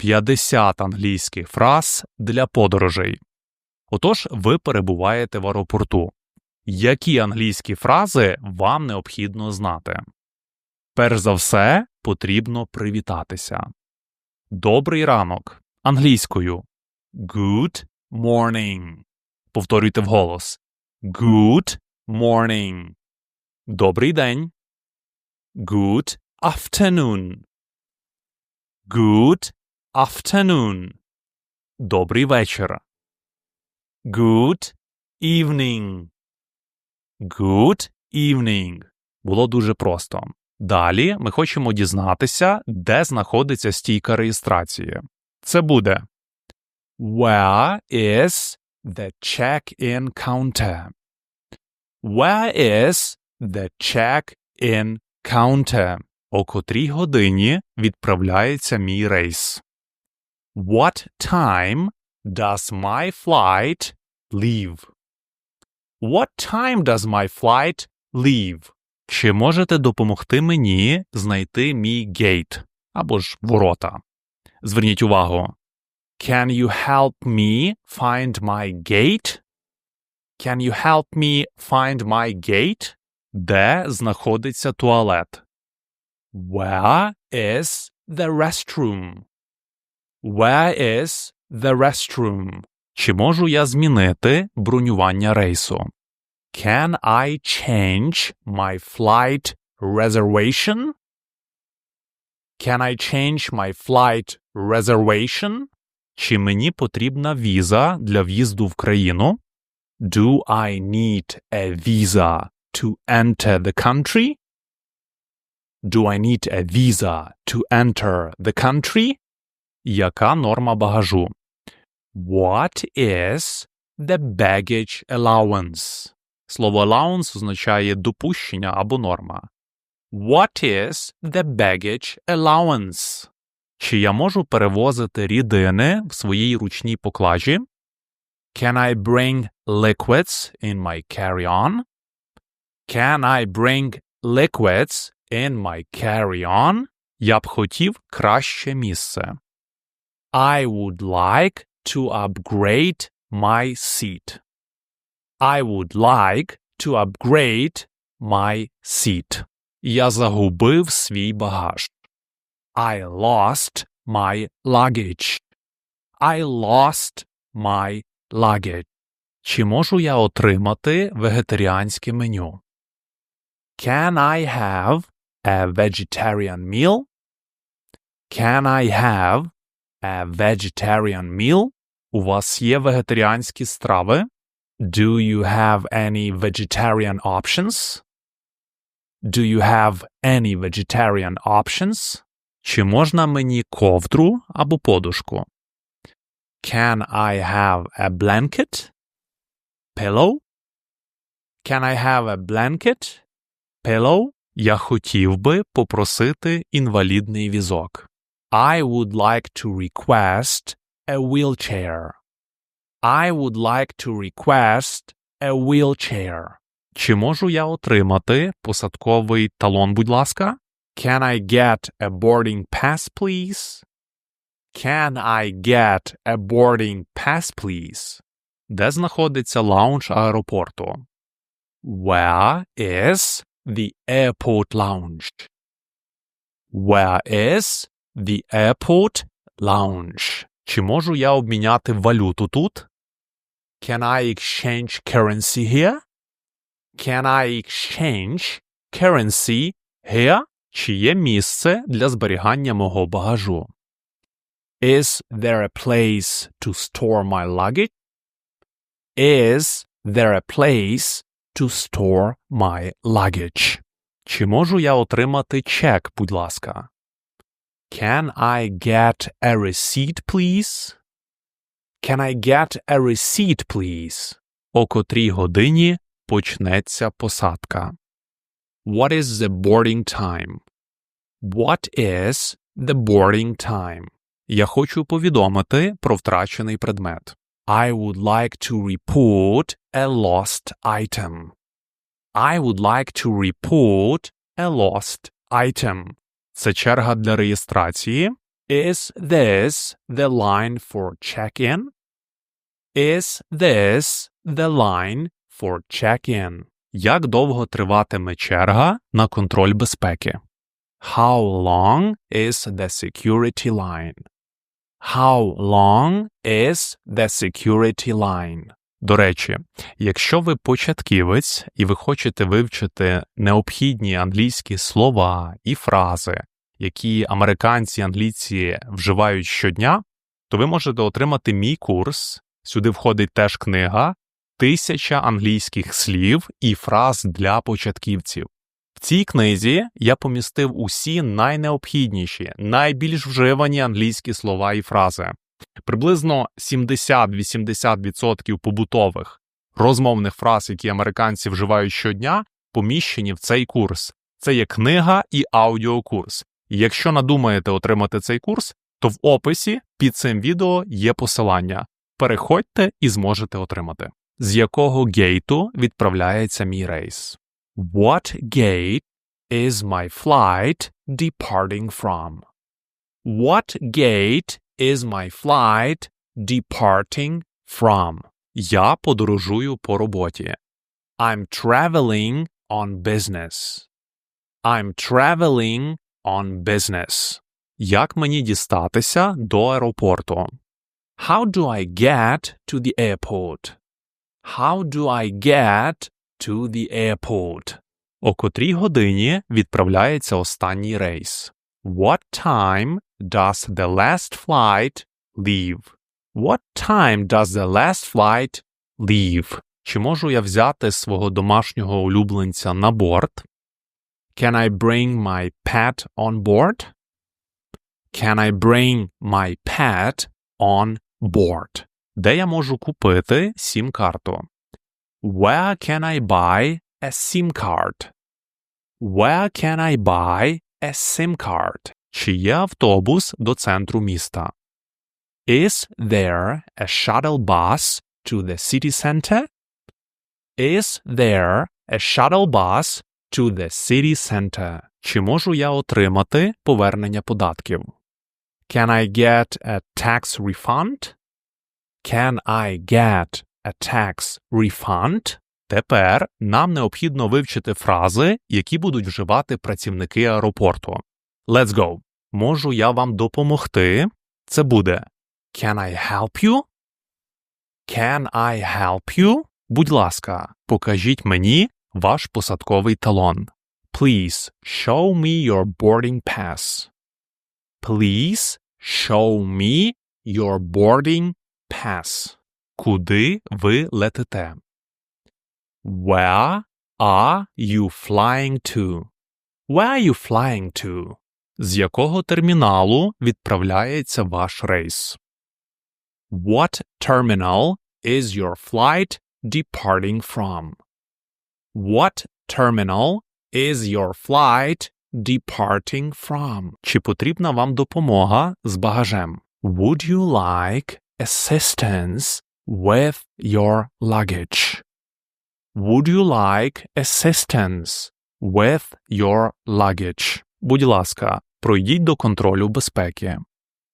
50 англійських фраз для подорожей. Отож, ви перебуваєте в аеропорту. Які англійські фрази вам необхідно знати? Перш за все, потрібно привітатися. Добрий ранок англійською. Good morning. Повторюйте вголос. Good morning. Добрий день. Good afternoon. Good afternoon. Добрий вечір. Good evening. Good evening. Було дуже просто. Далі ми хочемо дізнатися, де знаходиться стійка реєстрації. Це буде Where is the check-in counter? Where is the check-in counter? О котрій годині відправляється мій рейс? What time does my flight leave? What time does my flight leave? Чи можете допомогти мені знайти мій гейт або ж ворота? Зверніть увагу. Can you help me find my gate? Can you help me find my gate? Де знаходиться туалет? Where is the restroom? Where is the restroom? Чи можу я змінити бронювання рейсу? Can I change my flight reservation? Can I change my flight reservation? Чи мені потрібна віза для в'їзду в країну? Do I need a visa to enter the country? Do I need a visa to enter the country? Яка норма багажу? What is the baggage allowance? Слово allowance означає допущення або норма. What is the baggage allowance? Чи я можу перевозити рідини в своїй ручній поклажі? Can I bring liquids in my carry-on? Can I bring liquids in my carry-on? Я б хотів краще місце. I would like to upgrade my seat. I would like to upgrade my seat. Я загубив свій багаж. I lost my luggage. I lost my luggage. Чи можу я отримати вегетаріанське меню? Can I have a vegetarian meal? Can I have a vegetarian meal? У вас є вегетаріанські страви? Do you have any vegetarian options? Do you have any vegetarian options? Чи можна мені ковдру або подушку? Can I have a blanket? Pillow? Can I have a blanket? Pillow? Я хотів би попросити інвалідний візок. I would like to request a wheelchair. I would like to request a wheelchair. Чи можу я отримати посадковий талон, будь ласка? Can I get a boarding pass, please? Can I get a boarding pass, please? Де знаходиться лаунж аеропорту? Where is the airport lounge? Where is the airport lounge? Чи можу я обміняти валюту тут? Can I exchange currency here? Can I exchange currency here? Чи є місце для зберігання мого багажу? Is there a place to store my luggage? Is there a place to store my luggage? Чи можу я отримати чек, будь ласка? Can I get a receipt, please? Can I get a receipt, please? О котрій годині почнеться посадка. What is the boarding time? What is the boarding time? Я хочу повідомити про втрачений предмет. I would like to report a lost item. I would like to report a lost item. Це черга для реєстрації. Is this the line for check-in? Is this the line for check-in? Як довго триватиме черга на контроль безпеки? How long is the security line? How long is the security line? До речі, якщо ви початківець і ви хочете вивчити необхідні англійські слова і фрази, які американці англійці вживають щодня, то ви можете отримати мій курс. Сюди входить теж книга Тисяча англійських слів і фраз для початківців. В цій книзі я помістив усі найнеобхідніші, найбільш вживані англійські слова і фрази. Приблизно 70-80% побутових розмовних фраз, які американці вживають щодня, поміщені в цей курс. Це є книга і аудіокурс. Якщо надумаєте отримати цей курс, то в описі під цим відео є посилання. Переходьте і зможете отримати. З якого гейту відправляється мій рейс? What gate is my flight departing from? What gate is my flight departing from? Я подорожую по роботі. I'm traveling on business. I'm traveling on business. Як мені дістатися до аеропорту? How do I get to the airport? How do I get to the airport? О котрій годині відправляється останній рейс? What time does the last flight leave? What time does the last flight leave? Чи можу я взяти свого домашнього улюбленця на борт? Can I bring my pet on board? Can I bring my pet on board? Де я можу купити сім-карту? Where can I buy a SIM card? Where can I buy a SIM card? Чи є автобус до центру міста? Is there a shuttle bus to the city center? Is there a shuttle bus to the city center? Чи можу я отримати повернення податків? Can I get a tax refund? Can I get a tax refund? Тепер нам необхідно вивчити фрази, які будуть вживати працівники аеропорту. Let's go. Можу я вам допомогти? Це буде Can I help you? Can I help you? Будь ласка, покажіть мені ваш посадковий талон. Please show me your boarding pass. Please show me your boarding pass. Куди ви летите? Where are you flying to? Where are you flying to? З якого терміналу відправляється ваш рейс? What terminal is your flight departing from? What terminal is your flight departing from? Чи потрібна вам допомога з багажем? Would you like assistance with your luggage? Would you like assistance with your luggage? Будь ласка, пройдіть до контролю безпеки.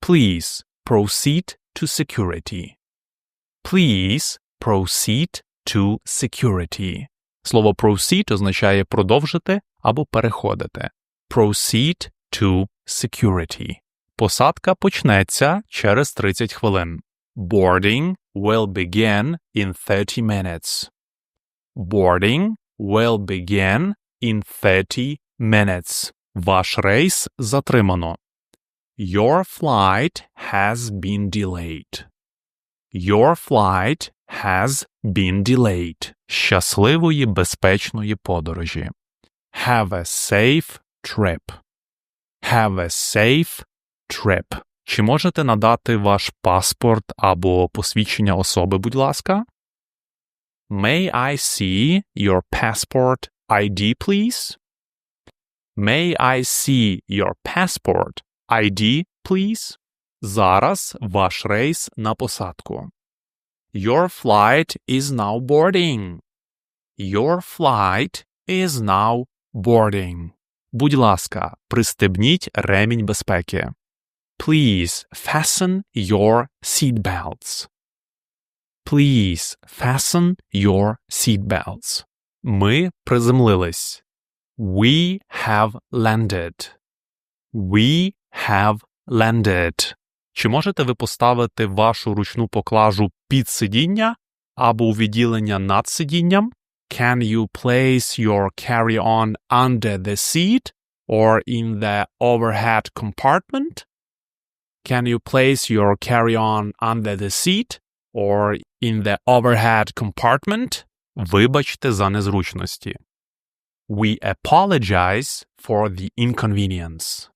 Please proceed to security. Please proceed to security. Слово proceed означає продовжити або переходити. Proceed to security. Посадка почнеться через 30 хвилин. Boarding will begin in 30 minutes. Boarding will begin in 30 minutes. Ваш рейс затримано. Your flight has been delayed. Your flight has been delayed. Щасливої безпечної подорожі. Have a safe trip. Have a safe trip. Чи можете надати ваш паспорт або посвідчення особи, будь ласка? May I see your passport ID, please? May I see your passport ID, please? Зараз ваш рейс на посадку. Your flight is now boarding. Your flight is now boarding. Будь ласка, пристебніть ремінь безпеки. Please fasten your seatbelts. Please fasten your seatbelts. Ми приземлились. We have landed. We have landed. Чи можете ви поставити вашу ручну поклажу під сидіння або у відділення над сидінням? Can you place your carry-on under the seat or in the overhead compartment? Can you place your carry-on under the seat or in the overhead compartment? Вибачте за незручності. We apologize for the inconvenience.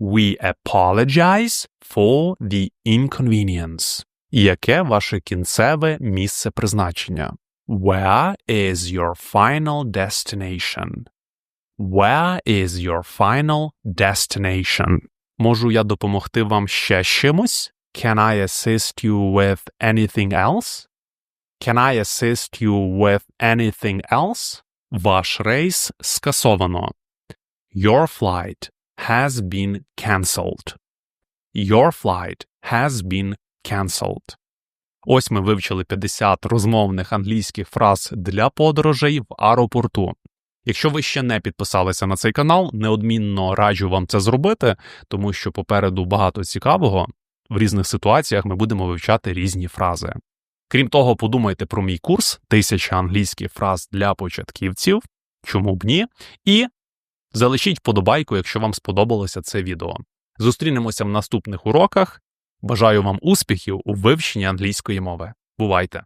We apologize for the inconvenience. Яке ваше кінцеве місце призначення? Where is your final destination? Where is your final destination? Можу я допомогти вам ще чимось? Can I assist you with anything else? Can I assist you with anything else? Ваш рейс скасовано. Your flight has been cancelled. Your flight has been cancelled. Ось ми вивчили 50 розмовних англійських фраз для подорожей в аеропорту. Якщо ви ще не підписалися на цей канал, неодмінно раджу вам це зробити, тому що попереду багато цікавого. В різних ситуаціях ми будемо вивчати різні фрази. Крім того, подумайте про мій курс «1000 англійських фраз для початківців. Чому б ні? І залишіть вподобайку, якщо вам сподобалося це відео. Зустрінемося в наступних уроках. Бажаю вам успіхів у вивченні англійської мови. Бувайте!